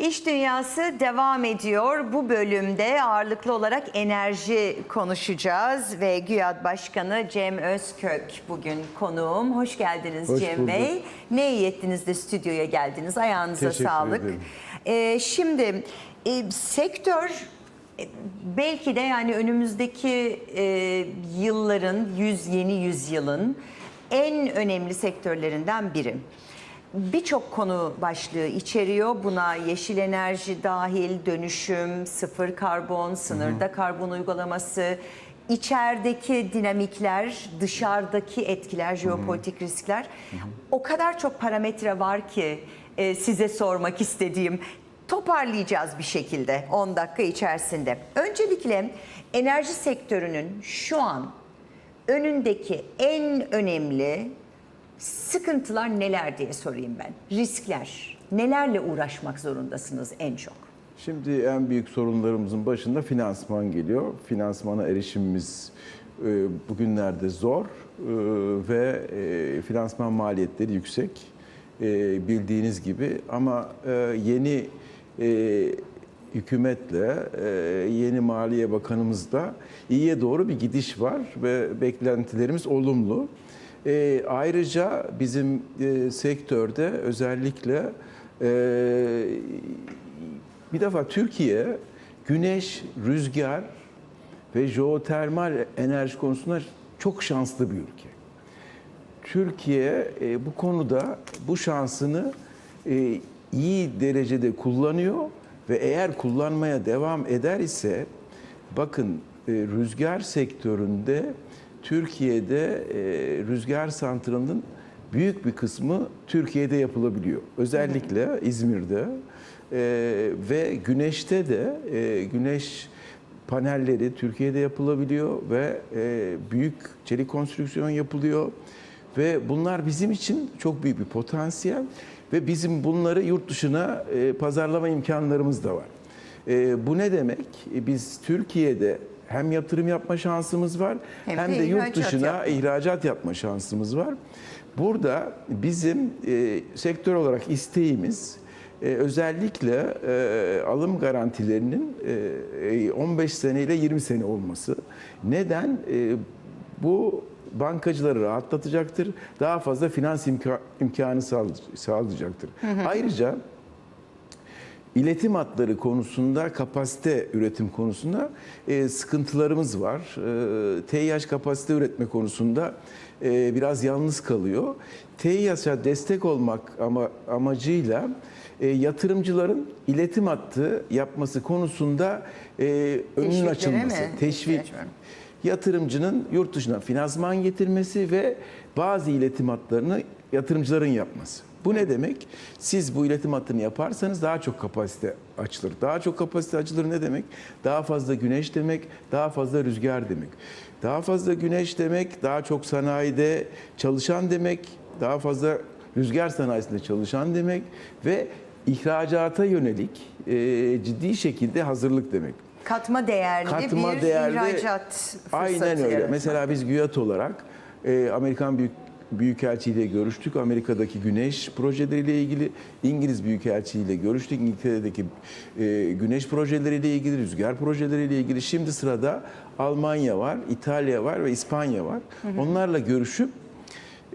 İş Dünyası devam ediyor. Bu bölümde ağırlıklı olarak enerji konuşacağız ve GÜYAD Başkanı Cem Özkök bugün konuğum. Hoş geldiniz Hoş Cem bulduk. Bey. Ne iyi ettiniz de stüdyoya geldiniz. Ayağınıza Teşekkür sağlık. ederim. Ee, şimdi e, sektör e, belki de yani önümüzdeki e, yılların, yüz yeni yüzyılın en önemli sektörlerinden biri. Birçok konu başlığı içeriyor. Buna yeşil enerji dahil, dönüşüm, sıfır karbon, sınırda karbon uygulaması, içerideki dinamikler, dışarıdaki etkiler, jeopolitik riskler. O kadar çok parametre var ki e, size sormak istediğim. Toparlayacağız bir şekilde 10 dakika içerisinde. Öncelikle enerji sektörünün şu an önündeki en önemli sıkıntılar neler diye sorayım ben. Riskler. Nelerle uğraşmak zorundasınız en çok? Şimdi en büyük sorunlarımızın başında finansman geliyor. Finansmana erişimimiz e, bugünlerde zor e, ve e, finansman maliyetleri yüksek bildiğiniz gibi ama yeni hükümetle yeni Maliye Bakanımızda iyiye doğru bir gidiş var ve beklentilerimiz olumlu. E, ayrıca bizim e, sektörde özellikle e, bir defa Türkiye güneş, rüzgar ve jeotermal enerji konusunda çok şanslı bir ülke. Türkiye e, bu konuda bu şansını e, iyi derecede kullanıyor ve eğer kullanmaya devam eder ise bakın e, rüzgar sektöründe Türkiye'de e, rüzgar santralının büyük bir kısmı Türkiye'de yapılabiliyor. Özellikle İzmir'de e, ve güneşte de e, güneş panelleri Türkiye'de yapılabiliyor ve e, büyük çelik konstrüksiyon yapılıyor ve bunlar bizim için çok büyük bir potansiyel ve bizim bunları yurt dışına e, pazarlama imkanlarımız da var. E, bu ne demek? E, biz Türkiye'de hem yatırım yapma şansımız var Hem hem, de de yurt dışına yapma. ihracat yapma şansımız var. Burada bizim e, sektör olarak isteğimiz e, özellikle e, alım garantilerinin e, 15 sene ile 20 sene olması. Neden? E, bu bankacıları rahatlatacaktır. Daha fazla finans imka- imkanı sağlay- sağlayacaktır. Ayrıca İletim hatları konusunda, kapasite üretim konusunda e, sıkıntılarımız var. E, TİH kapasite üretme konusunda e, biraz yalnız kalıyor. TİH'a destek olmak ama amacıyla e, yatırımcıların iletim hattı yapması konusunda e, önünün Teşviklere açılması, mi teşvik, yatırımcının yurt dışına finansman getirmesi ve bazı iletim hatlarını yatırımcıların yapması. Bu ne demek? Siz bu iletim hattını yaparsanız daha çok kapasite açılır. Daha çok kapasite açılır ne demek? Daha fazla güneş demek, daha fazla rüzgar demek. Daha fazla güneş demek, daha çok sanayide çalışan demek, daha fazla rüzgar sanayisinde çalışan demek ve ihracata yönelik e, ciddi şekilde hazırlık demek. Katma değerli Katma bir değerli ihracat fırsatı Aynen öyle. yaratmak. Mesela biz GÜYAT olarak e, Amerikan Büyük Büyükelçi ile görüştük. Amerika'daki güneş projeleriyle ilgili İngiliz Büyükelçi ile görüştük. İngiltere'deki e, güneş projeleriyle ilgili, rüzgar projeleriyle ilgili. Şimdi sırada Almanya var, İtalya var ve İspanya var. Onlarla görüşüp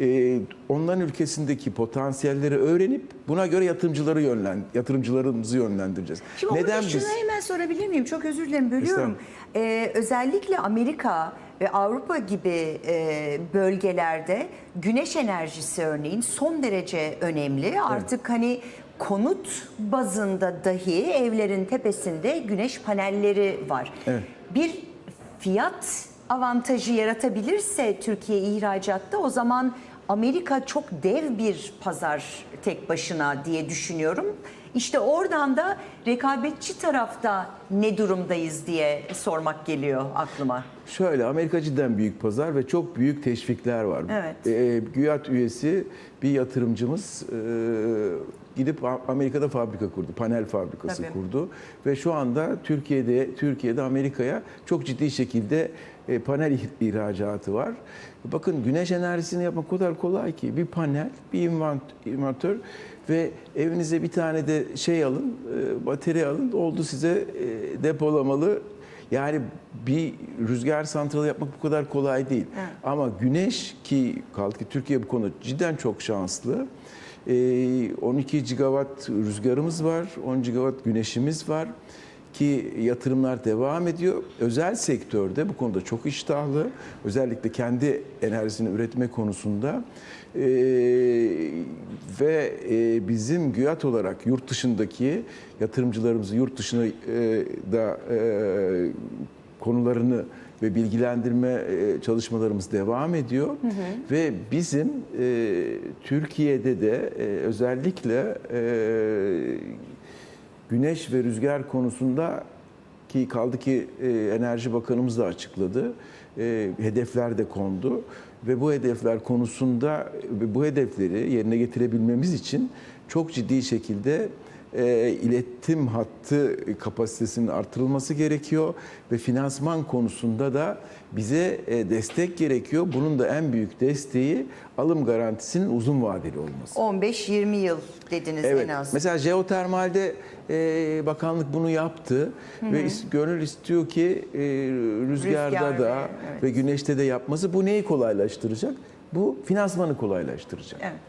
e, onların ülkesindeki potansiyelleri öğrenip buna göre yatırımcıları yönlen yatırımcılarımızı yönlendireceğiz. Şimdi Neden şunu biz hemen sorabilir miyim? Çok özür dilerim bölüyorum. Ee, özellikle Amerika ve Avrupa gibi e, bölgelerde güneş enerjisi örneğin son derece önemli. Artık hani konut bazında dahi evlerin tepesinde güneş panelleri var. Evet. Bir fiyat avantajı yaratabilirse Türkiye ihracatta o zaman Amerika çok dev bir pazar tek başına diye düşünüyorum. İşte oradan da rekabetçi tarafta ne durumdayız diye sormak geliyor aklıma. Şöyle Amerika cidden büyük pazar ve çok büyük teşvikler var. Evet. E, GÜYAT üyesi bir yatırımcımız e, gidip Amerika'da fabrika kurdu. Panel fabrikası Tabii. kurdu ve şu anda Türkiye'de Türkiye'de Amerika'ya çok ciddi şekilde e, panel ih- ihracatı var. Bakın güneş enerjisini yapmak kadar kolay ki bir panel, bir invent- inventör ve evinize bir tane de şey alın, e, batarya alın. Oldu size e, depolamalı yani bir rüzgar santralı yapmak bu kadar kolay değil. Ama güneş ki kaldı ki Türkiye bu konuda cidden çok şanslı. Ee, 12 gigawatt rüzgarımız var, 10 gigawatt güneşimiz var ki yatırımlar devam ediyor. Özel sektörde bu konuda çok iştahlı. Özellikle kendi enerjisini üretme konusunda. Ee, ve e, bizim GÜYAT olarak yurt dışındaki yatırımcılarımızı yurt dışına e, da e, konularını ve bilgilendirme e, çalışmalarımız devam ediyor. Ve bizim e, Türkiye'de de e, özellikle e, güneş ve rüzgar konusunda ki kaldı ki e, Enerji Bakanımız da açıkladı. E, hedefler de kondu ve bu hedefler konusunda bu hedefleri yerine getirebilmemiz için çok ciddi şekilde e, iletim hattı kapasitesinin artırılması gerekiyor ve finansman konusunda da bize e, destek gerekiyor. Bunun da en büyük desteği alım garantisinin uzun vadeli olması. 15-20 yıl dediniz Evet. en az. Mesela jeotermalde e, bakanlık bunu yaptı ve is- gönül istiyor ki e, rüzgarda Rüzgar da ve- evet. ve güneşte de yapması. Bu neyi kolaylaştıracak? Bu finansmanı kolaylaştıracak. Evet.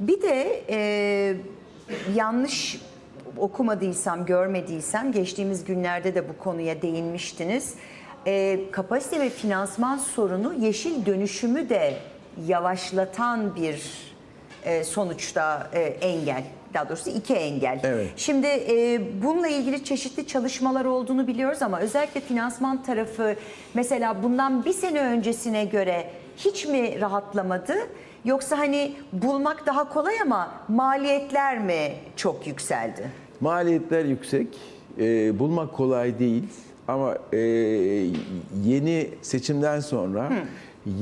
Bir de e, yanlış okumadıysam, görmediysem geçtiğimiz günlerde de bu konuya değinmiştiniz. E, kapasite ve finansman sorunu yeşil dönüşümü de yavaşlatan bir e, sonuçta e, engel. Daha doğrusu iki engel. Evet. Şimdi e, bununla ilgili çeşitli çalışmalar olduğunu biliyoruz ama özellikle finansman tarafı mesela bundan bir sene öncesine göre hiç mi rahatlamadı? Yoksa hani bulmak daha kolay ama maliyetler mi çok yükseldi? Maliyetler yüksek, e, bulmak kolay değil ama e, yeni seçimden sonra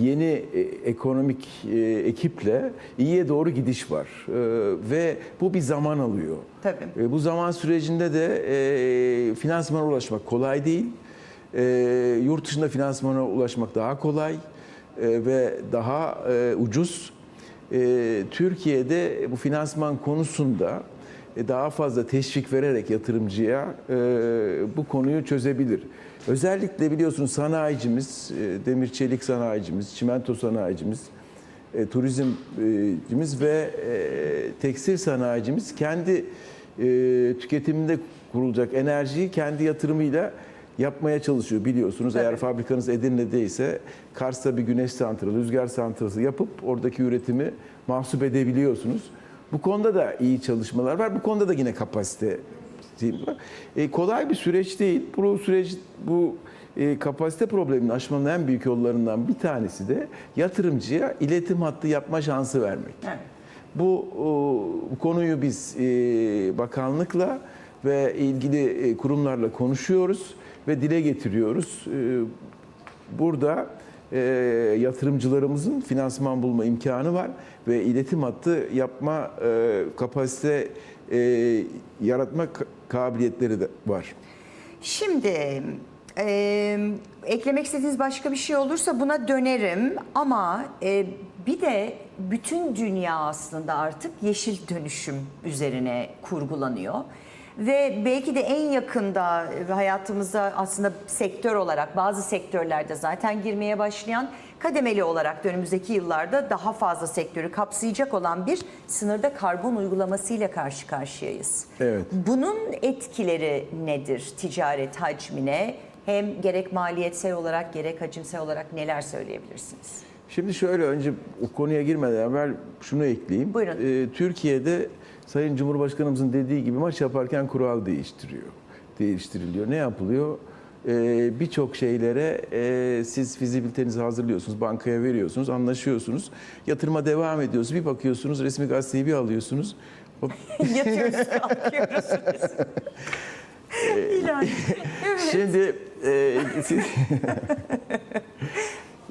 yeni e, ekonomik e, ekiple iyiye doğru gidiş var E, ve bu bir zaman alıyor. Tabii. E, bu zaman sürecinde de e, finansmana ulaşmak kolay değil. Yurt dışında finansmana ulaşmak daha kolay ve daha ucuz. Türkiye'de bu finansman konusunda daha fazla teşvik vererek yatırımcıya e, bu konuyu çözebilir. Özellikle biliyorsunuz sanayicimiz, e, demir çelik sanayicimiz, çimento sanayicimiz, e, turizmcimiz ve e, tekstil sanayicimiz kendi e, tüketiminde kurulacak enerjiyi kendi yatırımıyla yapmaya çalışıyor biliyorsunuz. Eğer fabrikanız Edirne'deyse Kars'ta bir güneş santralı, rüzgar santralı yapıp oradaki üretimi mahsup edebiliyorsunuz. Bu konuda da iyi çalışmalar var. Bu konuda da yine kapasite var. E, kolay bir süreç değil. Bu süreç bu e, kapasite problemini aşmanın en büyük yollarından bir tanesi de yatırımcıya iletim hattı yapma şansı vermek. Evet. Bu, o, konuyu biz e, bakanlıkla ve ilgili e, kurumlarla konuşuyoruz ve dile getiriyoruz. E, burada e, yatırımcılarımızın finansman bulma imkanı var ve iletim hattı yapma e, kapasite e, yaratma ka- kabiliyetleri de var. Şimdi e, eklemek istediğiniz başka bir şey olursa buna dönerim ama e, bir de bütün dünya aslında artık yeşil dönüşüm üzerine kurgulanıyor. Ve belki de en yakında hayatımıza aslında sektör olarak bazı sektörlerde zaten girmeye başlayan kademeli olarak da önümüzdeki yıllarda daha fazla sektörü kapsayacak olan bir sınırda karbon uygulamasıyla karşı karşıyayız. Evet. Bunun etkileri nedir ticaret hacmine? Hem gerek maliyetsel olarak gerek hacimsel olarak neler söyleyebilirsiniz? Şimdi şöyle önce o konuya girmeden evvel şunu ekleyeyim. Buyurun. Ee, Türkiye'de Sayın Cumhurbaşkanımızın dediği gibi maç yaparken kural değiştiriyor. Değiştiriliyor. Ne yapılıyor? Ee, Birçok şeylere e, siz fizibilitenizi hazırlıyorsunuz, bankaya veriyorsunuz, anlaşıyorsunuz. Yatırıma devam ediyorsunuz. Bir bakıyorsunuz resmi gazeteyi bir alıyorsunuz. Yatıyoruz, kalkıyoruz. İlahi. Şimdi e, siz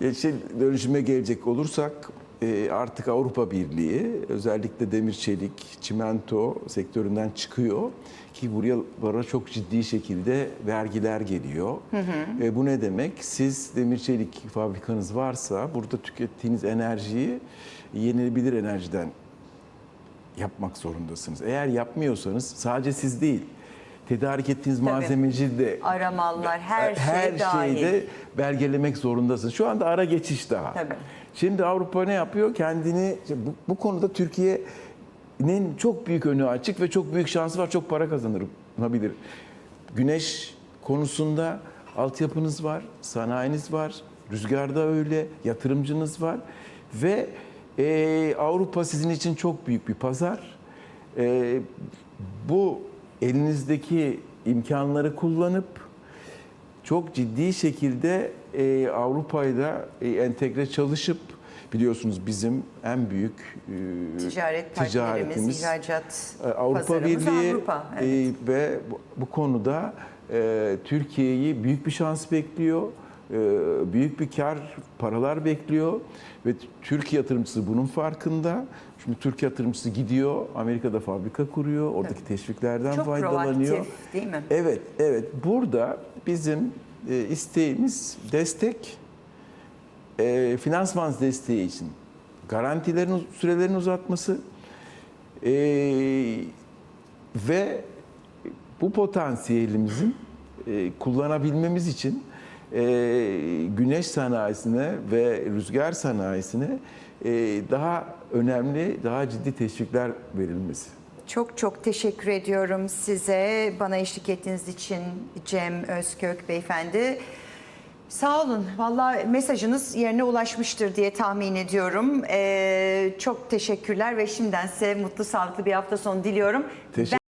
yeşil dönüşüme gelecek olursak e, artık Avrupa Birliği özellikle demir çelik, çimento sektöründen çıkıyor ki buraya bara çok ciddi şekilde vergiler geliyor. E, bu ne demek? Siz demir çelik fabrikanız varsa burada tükettiğiniz enerjiyi yenilebilir enerjiden yapmak zorundasınız. Eğer yapmıyorsanız sadece siz değil, tedarik ettiğiniz malzemeci de Aramallar, her şey her dahil. şeyde belgelemek zorundasınız. Şu anda ara geçiş daha. Tabii. Şimdi Avrupa ne yapıyor? Kendini bu, bu konuda Türkiye'nin çok büyük önü açık ve çok büyük şansı var. Çok para kazanabilir. Güneş konusunda altyapınız var, sanayiniz var, rüzgarda öyle, yatırımcınız var ve e, Avrupa sizin için çok büyük bir pazar. E, bu elinizdeki imkanları kullanıp çok ciddi şekilde e, Avrupa'yla e, entegre çalışıp biliyorsunuz bizim en büyük e, Ticaret partnerimiz, ihracat e, Avrupa Birliği Avrupa. e, Evet. ve bu, bu konuda e, Türkiye'yi büyük bir şans bekliyor. E, büyük bir kar, paralar bekliyor ve Türkiye yatırımcısı bunun farkında. Şimdi Türkiye yatırımcısı gidiyor, Amerika'da fabrika kuruyor, oradaki teşviklerden Çok faydalanıyor. proaktif değil mi? Evet, evet. Burada bizim e, isteğimiz destek, e, finansman desteği için garantilerin sürelerin uzatması e, ve bu potansiyelimizin e, kullanabilmemiz için e, güneş sanayisine ve rüzgar sanayisine e, daha önemli, daha ciddi teşvikler verilmesi. Çok çok teşekkür ediyorum size bana eşlik ettiğiniz için Cem Özkök beyefendi. Sağ olun. Vallahi mesajınız yerine ulaşmıştır diye tahmin ediyorum. Ee, çok teşekkürler ve şimdiden size mutlu, sağlıklı bir hafta sonu diliyorum. Teşekkür